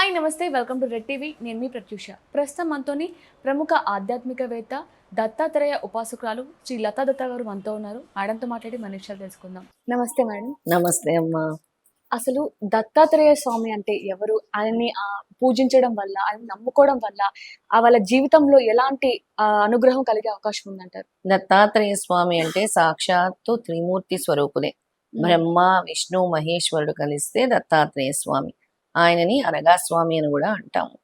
Hi నమస్తే welcome to red TV. నేను మీ ప్రత్యూష. ప్రస్తుతం మనతోని ప్రముఖ ఆధ్యాత్మికవేత్త దత్తాత్రేయ ఉపాసకురాలు శ్రీ లతా దత్తా గారు మనతో ఉన్నారు. మేడంతో మాట్లాడి మన విషయాలు తెలుసుకుందాం. నమస్తే మేడం. నమస్తే అమ్మా. అసలు దత్తాత్రేయ స్వామి అంటే ఎవరు? ఆయన్ని ఆ, పూజించడం వల్ల ఆయన నమ్ముకోవడం వల్ల ఆ వాళ్ళ జీవితంలో ఎలాంటి ఆ, అనుగ్రహం కలిగే అవకాశం ఉందంటారు? దత్తాత్రేయ స్వామి అంటే సాక్షాత్తు త్రిమూర్తి స్వరూపులే బ్రహ్మ విష్ణు మహేశ్వరుడు కలిస్తే దత్తాత్రేయ స్వామి. ఆయనని అనగా స్వామి అని కూడా అంటాము.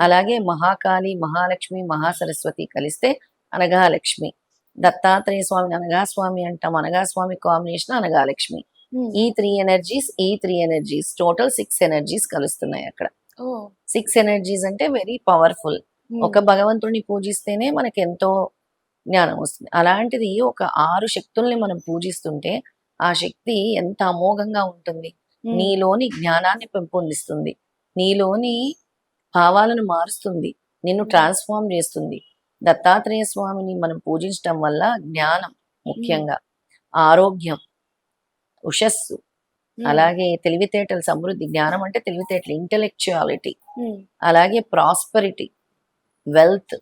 అలాగే మహాకాళి మహాలక్ష్మి మహాసరస్వతి కలిస్తే అనగా లక్ష్మి దత్తాత్రేయ స్వామిని అనగా స్వామి అంటాం అనగా స్వామి కాంబినేషన్ అనగా లక్ష్మి. ఈ త్రీ ఎనర్జీస్ ఈ three energies total six energies కలుస్తున్నాయి అక్కడ. సిక్స్ ఎనర్జీస్ అంటే వెరీ పవర్ఫుల్. ఒక భగవంతుడిని పూజిస్తేనే మనకి ఎంతో జ్ఞానం వస్తుంది అలాంటిది ఒక ఆరు శక్తుల్ని మనం పూజిస్తుంటే ఆ శక్తి ఎంత అమోఘంగా ఉంటుంది. నీలోని జ్ఞానాన్ని పెంపొందిస్తుంది. నీలోని భావాలను మారుస్తుంది. నిన్ను ట్రాన్స్ఫార్మ్ చేస్తుంది. దత్తాత్రేయ స్వామిని మనం పూజించటం వల్ల జ్ఞానం ముఖ్యంగా ఆరోగ్యం ఉషస్సు. అలాగే తెలివితేటల సమృద్ధి జ్ఞానం అంటే తెలివితేటలు ఇంటెలెక్చువాలిటీ. అలాగే ప్రాస్పరిటీ వెల్త్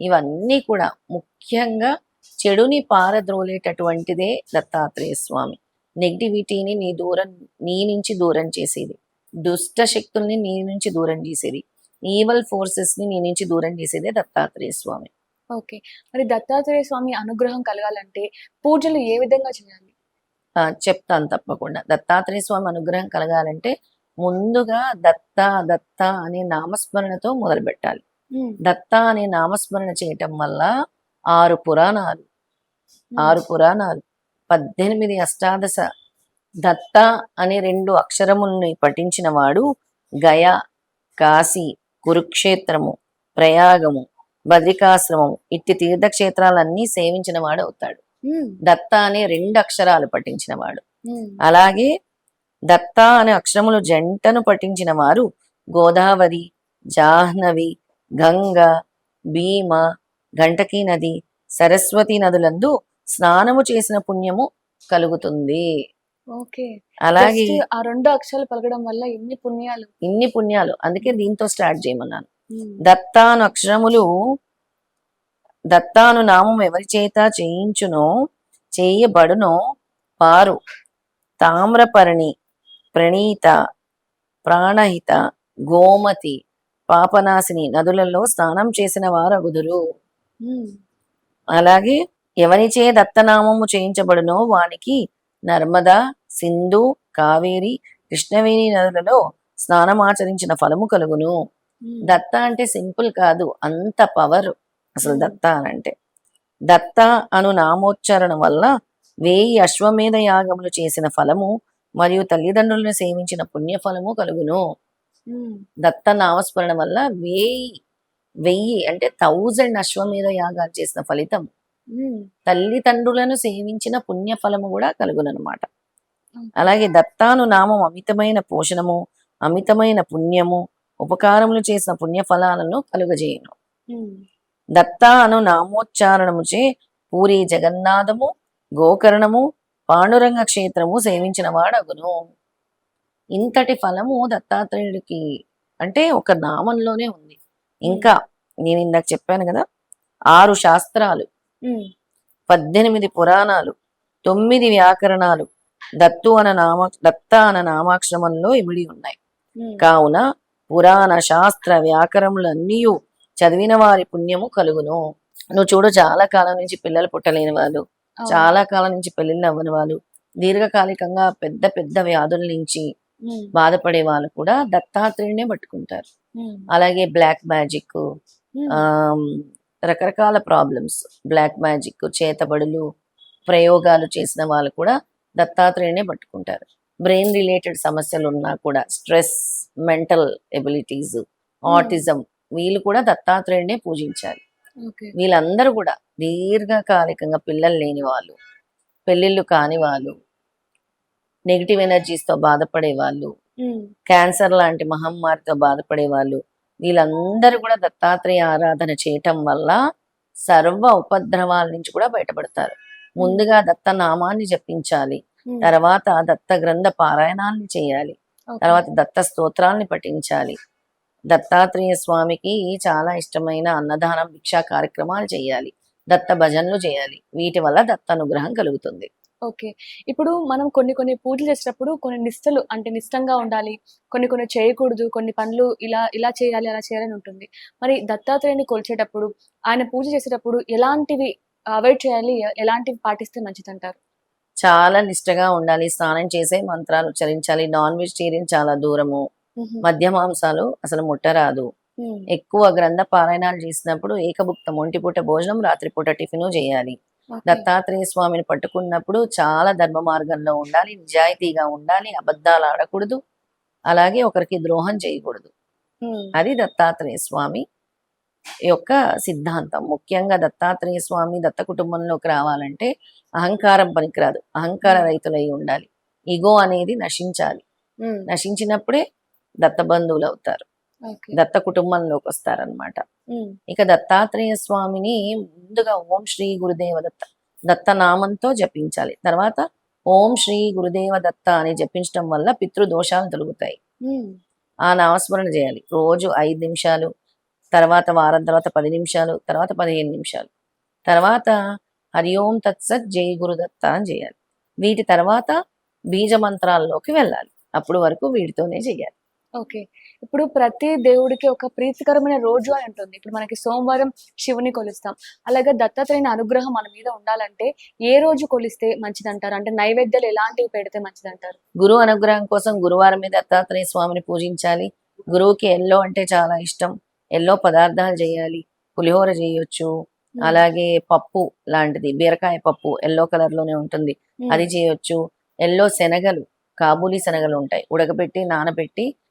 ఇవన్నీ కూడా ముఖ్యంగా చెడుని పారద్రోలేటటువంటిదే దత్తాత్రేయ స్వామి. నెగిటివిటీని నీ దూరం నీ నుంచి దూరం చేసేది. దుష్ట శక్తుల్ని నీ నుంచి దూరం చేసేది. ఈవల్ ఫోర్సెస్ని నీ నుంచి దూరం చేసేదే దత్తాత్రేయ స్వామి. ఓకే. మరి దత్తాత్రేయ స్వామి అనుగ్రహం కలగాలంటే పూజలు ఏ విధంగా చేయాలి? చెప్తాను తప్పకుండా. దత్తాత్రేయ స్వామి అనుగ్రహం కలగాలంటే ముందుగా దత్త దత్త అనే నామస్మరణతో మొదలు పెట్టాలి. దత్త అనే నామస్మరణ చేయటం వల్ల ఆరు పురాణాలు. ఆరు పురాణాలు. పద్దెనిమిది అష్టాదశ దత్త అనే రెండు అక్షరముల్ని పఠించిన వాడు గయ కాశీ కురుక్షేత్రము ప్రయాగము బద్రికాశ్రమము ఇట్టి తీర్థక్షేత్రాలన్నీ సేవించిన వాడు అవుతాడు. దత్త అనే రెండు అక్షరాలు పఠించిన వాడు. అలాగే దత్త అనే అక్షరములు జంటను పఠించిన వారు గోదావరి జాహ్నవి గంగ భీమ గంటకీ నది సరస్వతి నదులందు స్నానము చేసిన పుణ్యము కలుగుతుంది. ఓకే. అలాగే ఆ రెండు అక్షరాలు పలకడం వల్ల ఎన్ని పుణ్యాలు. ఇన్ని పుణ్యాలు. అందుకే దీంతో స్టార్ట్ చేయమన్నాను. దత్తాను అక్షరములు దత్తాను నామం ఎవరి చేత చేయించునో చేయబడునో వారు తామ్రపర్ణి ప్రణీత ప్రాణహిత గోమతి పాపనాశిని నదులలో స్నానం చేసిన వారు అగుదురు. అలాగే ఎవరిచే దత్తనామము చేయించబడునో వానికి నర్మదా సింధు కావేరి కృష్ణవేణి నదులలో స్నానమాచరించిన ఫలము కలుగును. దత్త అంటే సింపుల్ కాదు అంత పవర్ అసలు. దత్త అని అంటే దత్త అను నామోచ్చారణ వల్ల వేయి అశ్వమేధ యాగములు చేసిన ఫలము మరియు తల్లిదండ్రులను సేవించిన పుణ్యఫలము కలుగును. దత్త నామస్మరణ వల్ల వేయి వెయ్యి అంటే థౌజండ్ అశ్వమేధ యాగాలు చేసిన ఫలితం. తల్లిదండ్రులను సేవించిన పుణ్యఫలము కూడా కలుగునన్నమాట Okay. అలాగే దత్తాను నామం అమితమైన పోషణము అమితమైన పుణ్యము ఉపకారములు చేసిన పుణ్యఫలాలను కలుగజేయును. దత్త అను నామోచ్చారణముచే పూరి జగన్నాథము గోకర్ణము పాండురంగ క్షేత్రము సేవించిన వాడగును ఇంతటి ఫలము దత్తాత్రేయుడికి అంటే ఒక నామంలోనే ఉంది ఇంకా నేను ఇందాక చెప్పాను కదా ఆరు శాస్త్రాలు. పద్దెనిమిది పురాణాలు తొమ్మిది వ్యాకరణాలు దత్తు అన నామ దత్త అన నామాక్షరమంలో ఇమిడి ఉన్నాయి. కావున పురాణ శాస్త్ర వ్యాకరములన్నీ చదివిన వారి పుణ్యము కలుగును నువ్వు చూడు చాలా కాలం నుంచి పిల్లలు పుట్టలేని వాళ్ళు. చాలా కాలం నుంచి పెళ్ళిళ్ళు అవ్వని వాళ్ళు దీర్ఘకాలికంగా పెద్ద పెద్ద వ్యాధుల నుంచి. బాధపడే వాళ్ళు కూడా దత్తాత్రేయునే పట్టుకుంటారు. అలాగే బ్లాక్ మ్యాజిక్. ఆమ్, రకరకాల ప్రాబ్లమ్స్ బ్లాక్ మ్యాజిక్ చేతబడులు ప్రయోగాలు చేసిన వాళ్ళు కూడా దత్తాత్రేయునే పట్టుకుంటారు. బ్రెయిన్ రిలేటెడ్ సమస్యలు ఉన్నా కూడా స్ట్రెస్ మెంటల్ ఎబిలిటీస్ ఆటిజం వీళ్ళు కూడా దత్తాత్రేయునే పూజించాలి. వీళ్ళందరూ కూడా దీర్ఘకాలికంగా పిల్లలు లేని వాళ్ళు పెళ్ళిళ్ళు కాని వాళ్ళు నెగిటివ్ ఎనర్జీస్తో బాధపడే వాళ్ళు. క్యాన్సర్ లాంటి మహమ్మారితో బాధపడే వాళ్ళు వీళ్ళందరూ కూడా దత్తాత్రేయ ఆరాధన చేయటం వల్ల సర్వ ఉపద్రవాల నుంచి కూడా బయటపడతారు ముందుగా దత్త నామాన్ని జపించాలి. తర్వాత దత్త గ్రంథ పారాయణాన్ని చేయాలి. తర్వాత దత్త స్తోత్రాల్ని పఠించాలి దత్తాత్రేయ స్వామికి చాలా ఇష్టమైన అన్నదానం భిక్షా కార్యక్రమాలు చేయాలి దత్త భజనలు చేయాలి వీటి వల్ల దత్త అనుగ్రహం కలుగుతుంది ఓకే. ఇప్పుడు మనం కొన్ని కొన్ని పూజలు చేసేటప్పుడు కొన్ని నిష్టలు అంటే నిష్టంగా ఉండాలి కొన్ని కొన్ని చేయకూడదు కొన్ని పనులు ఇలా ఇలా చేయాలి అలా చేయాలని ఉంటుంది. మరి దత్తాత్రేయుని కొలిచేటప్పుడు ఆయన పూజ చేసేటప్పుడు ఎలాంటివి అవాయిడ్ చేయాలి ఎలాంటివి పాటిస్తే మంచిది అంటారు చాలా నిష్టగా ఉండాలి స్నానం చేసే మంత్రాలు ఉచ్చరించాలి నాన్ వెజిటేరియన్ చాలా దూరము మధ్య మాంసాలు అసలు ముట్టరాదు. ఎక్కువ గ్రంథ పారాయణాలు చేసినప్పుడు ఏకభుక్తం ఒంటిపూట భోజనం రాత్రిపూట టిఫిన్ చేయాలి. దత్తాత్రేయ స్వామిని పట్టుకున్నప్పుడు చాలా ధర్మ మార్గంలో ఉండాలి నిజాయితీగా ఉండాలి అబద్ధాలు ఆడకూడదు అలాగే ఒకరికి ద్రోహం చేయకూడదు. అది దత్తాత్రేయ స్వామి యొక్క సిద్ధాంతం. ముఖ్యంగా దత్తాత్రేయ స్వామి దత్త కుటుంబంలోకి రావాలంటే అహంకారం పనికిరాదు. అహంకార రైతులై ఉండాలి. ఇగో అనేది నశించాలి. నశించినప్పుడే దత్త బంధువులు అవుతారు. దత్త కుటుంబంలోకి వస్తారనమాట ఇక దత్తాత్రేయ స్వామిని ముందుగా ఓం శ్రీ గురుదేవ దత్త దత్త నామంతో జపించాలి. తర్వాత ఓం శ్రీ గురుదేవ దత్త అని జపించడం వల్ల పితృదోషాలు తొలుగుతాయి. ఆ నామస్మరణ చేయాలి. రోజు ఐదు నిమిషాలు తర్వాత వారం తర్వాత పది నిమిషాలు తర్వాత పదిహేను నిమిషాలు. తర్వాత హరి ఓం తత్సత్ జై గురుదత్త అని చేయాలి. వీటి తర్వాత బీజ మంత్రాల్లోకి వెళ్ళాలి. అప్పుడు వరకు వీటితోనే చేయాలి. ఓకే. ఇప్పుడు ప్రతి దేవుడికి ఒక ప్రీతికరమైన రోజు అని ఉంటుంది. ఇప్పుడు మనకి సోమవారం శివుని కొలుస్తాం. అలాగే దత్తాత్రేయుని అనుగ్రహం మన మీద ఉండాలంటే ఏ రోజు కొలిస్తే మంచిది అంటారు అంటే నైవేద్యాలు ఎలాంటివి పెడితే మంచిది అంటారు గురువు అనుగ్రహం కోసం గురువారం మీద దత్తాత్రేయ స్వామిని పూజించాలి. గురువుకి ఎల్లో అంటే చాలా ఇష్టం. ఎల్లో పదార్థాలు చేయాలి. పులిహోర చేయొచ్చు. అలాగే పప్పు లాంటిది. బీరకాయ పప్పు ఎల్లో కలర్లోనే ఉంటుంది అది చేయొచ్చు. ఎల్లో శనగలు కాబూలీ శనగలు ఉంటాయి. ఉడకబెట్టి నానబెట్టి